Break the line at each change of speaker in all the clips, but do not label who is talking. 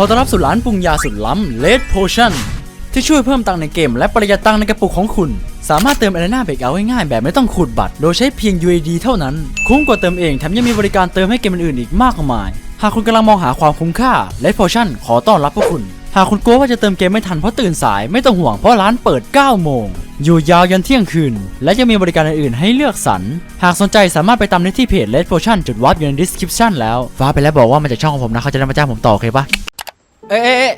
อต้อนรับสู่ร้านปรุงยาสุดล้ำ Red Potion ที่ช่วยเพิ่มตังในเกมและประหยัดตังในกระปุกของคุณ สามารถเติม Arena b r e a k o u t ง่ายๆแบบไม่ต้องขูดบัตร โดยใช้เพียง UAD เท่านั้น คุ้มกว่าเติมเองแถมยังมีบริการเติมให้เกมอื่นๆอีกมากมาย หากคุณกำลังมองหาความคุ้มค่า Red Potion ขอต้อนรับพวกคุณ หากคุณกลัวว่าจะเติมเกมไม่ทันเพราะตื่นสายไม่ต้องห่วงเพราะร้านเปิด 9 โมง อยู่ยาวยันเที่ยงคืน และยังมีบริการอื่นๆให้เลือกสรร หากสนใจสามารถไปตามได้ที่เพจ Red Potion จุดวับอยู่ใน description แล้ว ฟ้าไปแล้วบอกว่ามาจากช่องของผมนะเขาจะได้มาจ้างผมต่อโอเคปะ เอ๊ะเอ๊ะเอ๊ะ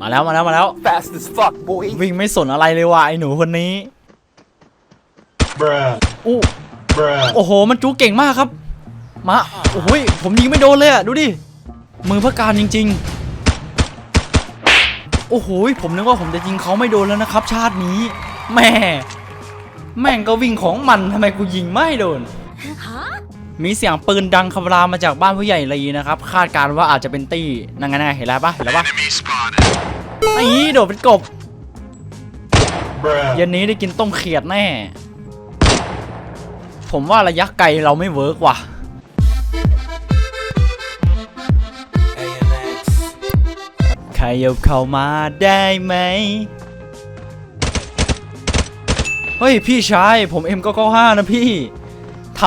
มาแล้วมาแล้วมาแล้ว
Fast as fuck, boy.
วิ่งไม่สนอะไรเลยว่ะไอ้หนูคนนี้
Bruh.
อู้
Bruh.
โอ้โห มันจูเก่งมากครับ มา โอ้โหยผมยิงไม่โดนเลยอะดูดิ มือพระการจริง ๆ โอ้โหยผมนึกว่าผมจะยิงเขาไม่โดนแล้วนะครับ ชาตินี้ แม่ แม่งก็วิ่งของมันทำไมกูยิงไม่โดน มีเสียงปืนดังคำรามมาจากบ้านผู้ใหญ่ลีนะครับ คาดการณ์ว่าอาจจะเป็นตี้นั่งไงๆเห็นแล้วปะเห็นแล้วปะไอ้โดดเป็นกบ
Bruh.
เย็นนี้ได้กินต้มเขียดแน่ ผมว่าระยะไกลเราไม่เวิร์กว่ะ
AMX.
ใครยบเข้ามาได้ไหม เฮ้ย พี่ชาย ผม M995 นะพี่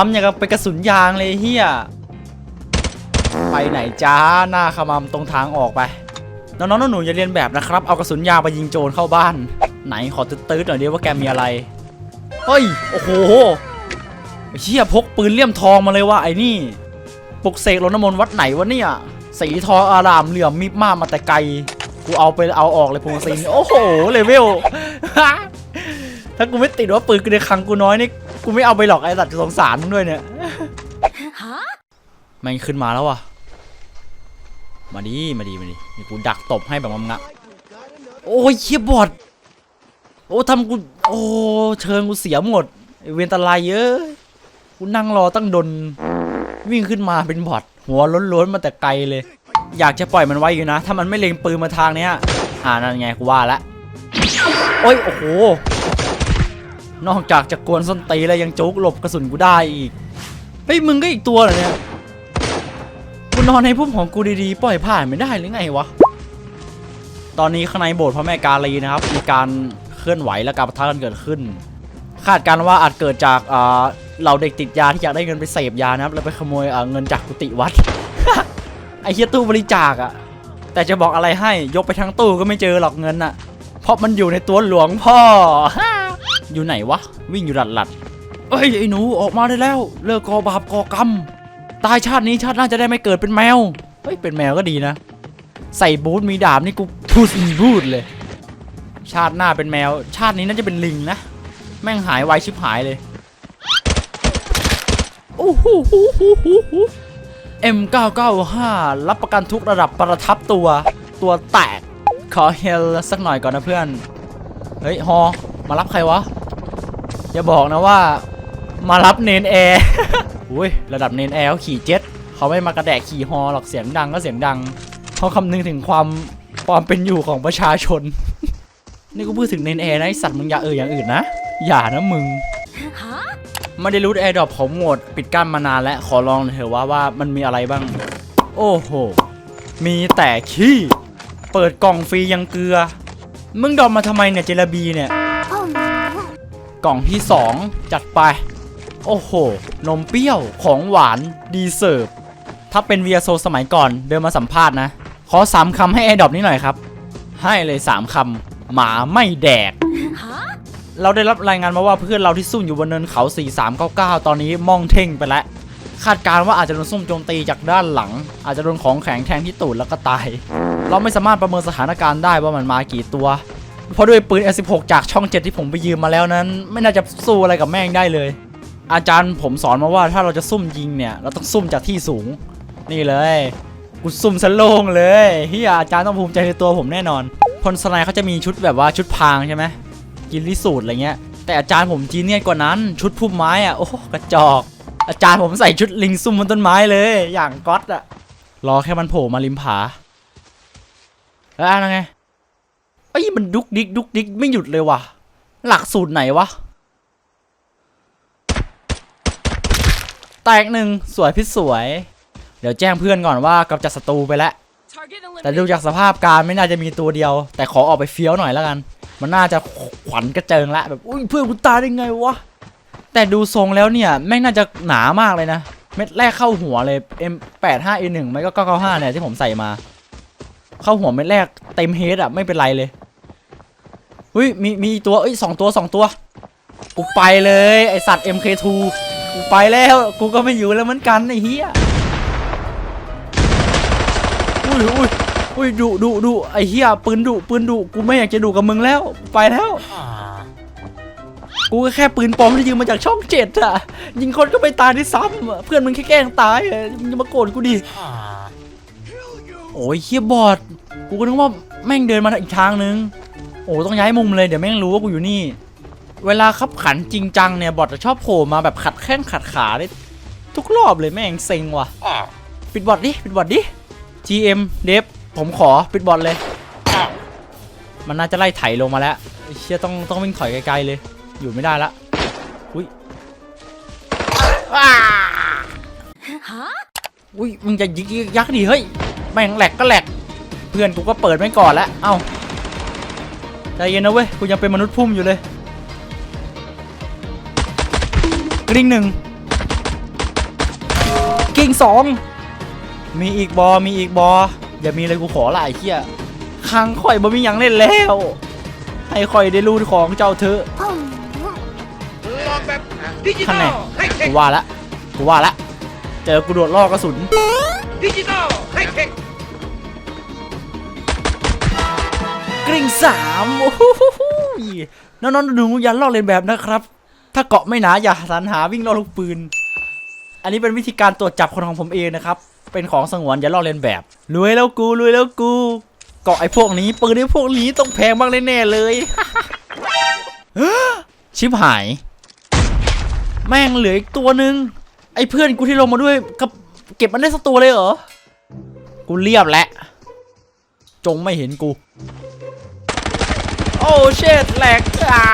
ทำอย่างกับเป็นกระสุนยางเลยเฮียไปไหนจ้าหน้าขมำตรงทางออกไป น้องๆหนูๆอย่าเรียนแบบนะครับ เอากระสุนยางไปยิงโจรเข้าบ้าน ไหนขอตื้อๆหน่อยดิว่าแกมีอะไร เฮ้ย โอ้โหเฮียพกปืนเลี่ยมทองมาเลยว่ะไอ้นี่ ปลุกเสกลนน้ำมนต์วัดไหนวะเนี่ย สีทองอารามเหลื่อมมิบมากมาแต่ไกล กูเอาไปเอาออกเลยพงศินโอ้โหเลเวล ถ้ากูไม่ติดว่าปืนกูในคังกูน้อยนี่กูไม่เอาไปหรอกไอ้สัตว์สงสารมึงด้วยเนี่ยมันขึ้นมาแล้วว่ะ มาดีมาดีมาดีนี่กูดักตบให้แบบงำงะโอ้ยเฮียบอดโอ้ทำกูโอ้เชิงกูเสียหมดไอ้เวนตาลายเยอะกูนั่งรอตั้งดน วิ่งขึ้นมาเป็นบอดหัวล้นๆมาแต่ไกลเลย อยากจะปล่อยมันไว้อยู่นะ ถ้ามันไม่เล็งปืนมาทางเนี้ยอ่านั่นไงกูว่าละโอ้ยโอ้โห นอกจากจะกวนส้นตีแล้วยังโจกหลบกระสุนกูได้อีก เฮ้ยมึงก็อีกตัวเหรอเนี่ย กูนอนในพุ่มของกูดีๆ ปล่อยผ่านไม่ได้หรือไงวะ ตอนนี้ข้างในโบสถ์พระแม่กาลีนะครับ มีการเคลื่อนไหวและการปะทะกันเกิดขึ้น คาดการว่าอาจเกิดจากอ่าเราเด็กติดยาที่อยากได้เงินไปเสพยานะครับ แล้วไปขโมยอ่าเงินจากกุฏิวัด ไอ้เฮียตู้บริจาคอะแต่จะบอกอะไรให้ยกไปทั้งตู้ก็ไม่เจอหรอกเงินอะเพราะมันอยู่ในตัวหลวงพ่อ อยู่ไหนวะ วิ่งอยู่หลัดหลัดเอ้ยไอ้หนูออกมาได้แล้ว เลิกก่อบาปก่อกรรม ตายชาตินี้ชาติหน้าจะได้ไม่เกิดเป็นแมว เฮ้ยเป็นแมวก็ดีนะ ใส่บูทมีดาบนี่กูพูดอินบูทเลย ชาติหน้าเป็นแมว ชาตินี้น่าจะเป็นลิงนะ แม่งหายไวชิบหายเลยโอ้โห M995 รับประกันทุกระดับประทับตัว ตัวแตก ขอเฮลสักหน่อยก่อนนะเพื่อน เฮ้ย ฮอ มารับใครวะ อย่าบอกนะว่ามารับเนนแอร์อุ้ยระดับเนนแอร์เขาขี่เจ็ตเขาไม่มากระแดกขี่ฮอหรอกเสียงดังก็เสียงดังเขาคำนึงถึงความความเป็นอยู่ของประชาชน นี่กูพูดถึงเนนแอร์นะไอสัตว์มึงอย่าเอออย่างอื่นนะ อย่านะมึงไม่ได้รูทแอร์ดรอปของโหมดปิดกั้นมานานแล้วขอลองเถอะว่าว่ามันมีอะไรบ้าง โอ้โห มีแต่ขี้ เปิดกล่องฟรียังเกลือ มึงดรอปมาทำไมเนี่ยเจลาบีเนี่ย กล่องที่ 2 จัดไป โอ้โห นมเปรี้ยวของหวานดีเสิร์ฟถ้าเป็นเวียโซสมัยก่อนเดินมาสัมภาษณ์นะ ขอสามคำให้แอร์ดรอปนี้หน่อยครับ ให้เลยสามคำหมาไม่แดก เราได้รับรายงานมาว่าเพื่อนเราที่ซุ่มอยู่บนเนินเขา 4399 ตอนนี้มองเท่งไปแล้วคาดการณ์ว่าอาจจะโดนซุ่มโจมตีจากด้านหลัง อาจจะโดนของแข็งแทงที่ตูดแล้วก็ตาย เราไม่สามารถประเมินสถานการณ์ได้ว่ามันมากี่ตัว เพราะด้วยปืน S16 จากช่อง 7 ที่ผมไปยืมมาแล้วนั้น ไม่น่าจะสู้อะไรกับแม่งได้เลย อาจารย์ผมสอนมาว่าถ้าเราจะซุ่มยิงเนี่ย เราต้องซุ่มจากที่สูง นี่เลยกูซุ่มสโลงเลยเฮียอาจารย์ต้องภูมิใจในตัวผมแน่นอนพลสไนเขาจะมีชุดแบบว่าชุดพรางใช่ไหมกินลิสูตรอะไรเงี้ย แต่อาจารย์ผมจีเนียนกว่านั้นชุดพุ่มไม้อะโอ้กระจอก อาจารย์ผมใส่ชุดลิงซุ่มบนต้นไม้เลย อย่างก๊อตอะรอแค่มันโผล่มาริมผาแล้วอะไรไง อ้ยมันดุกดิกดุกดิกไม่หยุดเลยว่ะ หลักสูตรไหนวะ แตกหนึ่งสวยพิษสวย เดี๋ยวแจ้งเพื่อนก่อนว่ากำจัดศัตรูไปแล้ว แต่ดูจากสภาพการไม่น่าจะมีตัวเดียว แต่ขอออกไปเฟี้ยวหน่อยแล้วกัน มันน่าจะขวัญกระเจิงละแบบอุ้ยเพื่อนกูตายได้ไงวะ แต่ดูทรงแล้วเนี่ยแม่งน่าจะหนามากเลยนะ เม็ดแรกเข้าหัวเลย M85A1 ไม่ก็995เนี่ยที่ผมใส่มาเข้าหัวเม็ดแรกเต็มเฮดอะไม่เป็นไรเลย อุ้ยมีมีตัวเอ้ยสองตัวสองตัวกูไปเลยไอสัตว์ MK2 กูไปแล้วกูก็ไม่อยู่แล้วเหมือนกันไอเหี้ยอุ้ยอุ้ยอุ้ยดุดุดุไอเหี้ยปืนดุปืนดุกูไม่อยากจะดุกับมึงแล้วไปแล้วกูก็แค่ปืนปลอมที่ยิงมาจากช่องเจ็ดอะยิงคนก็ไปตายที่ซ้ำเพื่อนมึงแค่แกล้งตายอะมึงมาโกรธกูดิโอ้ยเฮียบอดกูก็นึกว่าแม่งเดินมาอีกทางนึง โอ้ต้องย้ายมุมเลยเดี๋ยวแม่งรู้ว่ากูอยู่นี่ เวลาขับขันจริงจังเนี่ยบอทจะชอบโผล่มาแบบขัดแข้งขัดขาได้ทุกรอบเลยแม่งเซ็งว่ะ ปิดบอทดิปิดบอทดิ GM เดฟผมขอปิดบอทเลย มันน่าจะไล่ไถลงมาแล้วไอ้เชี่ยต้องต้องวิ่งถอยไกลๆเลย อยู่ไม่ได้ละอุ้ยอุ้ยมึงจะยิกยิกยักดิเฮ้ยแม่งแหลกก็แหลก เพื่อนกูก็เปิดไม่ก่อนแล้วเอ้า ใจเย็นนะเว้ย กูยังเป็นมนุษย์พุ่มอยู่เลยกริ่งหนึ่งกิ่งสองมีอีกบอมีอีกบออย่ามีเลยกูขอละไอ้เหี้ยค้างข่อยบ่มีหยังเล่นแล้ว ให้ข่อยได้รูดของเจ้าเถอะ
ลองแบบดิจิ
ท่าน
ต
ไหน
อลให้เท
กู
ค
ว่าละกูว่าละ เจอกูโดดล่อกระสุน
ดิจิตอลให้เทค
กริ่งสามโอ้โหน้องๆหนูอย่าลอกเลียนแบบนะครับ ถ้าเกาะไม่หนาอย่าสรรหาวิ่งลอกลูกปืน อันนี้เป็นวิธีการตรวจจับคนของผมเองนะครับ เป็นของสงวนอย่าลอกเลียนแบบรวยแล้วกูรวยแล้วกู เกาะไอ้พวกนี้ปืนไอ้พวกนี้ต้องแพงมากแน่ๆเลย ชิบหาย แม่งเหลืออีกตัวหนึ่งไอ้เพื่อนกูที่ลงมาด้วยกับเก็บมันได้สักตัวเลยเหรอ กูเรียบแล้วจงไม่เห็นกู โอ้เชดแหลกอ่า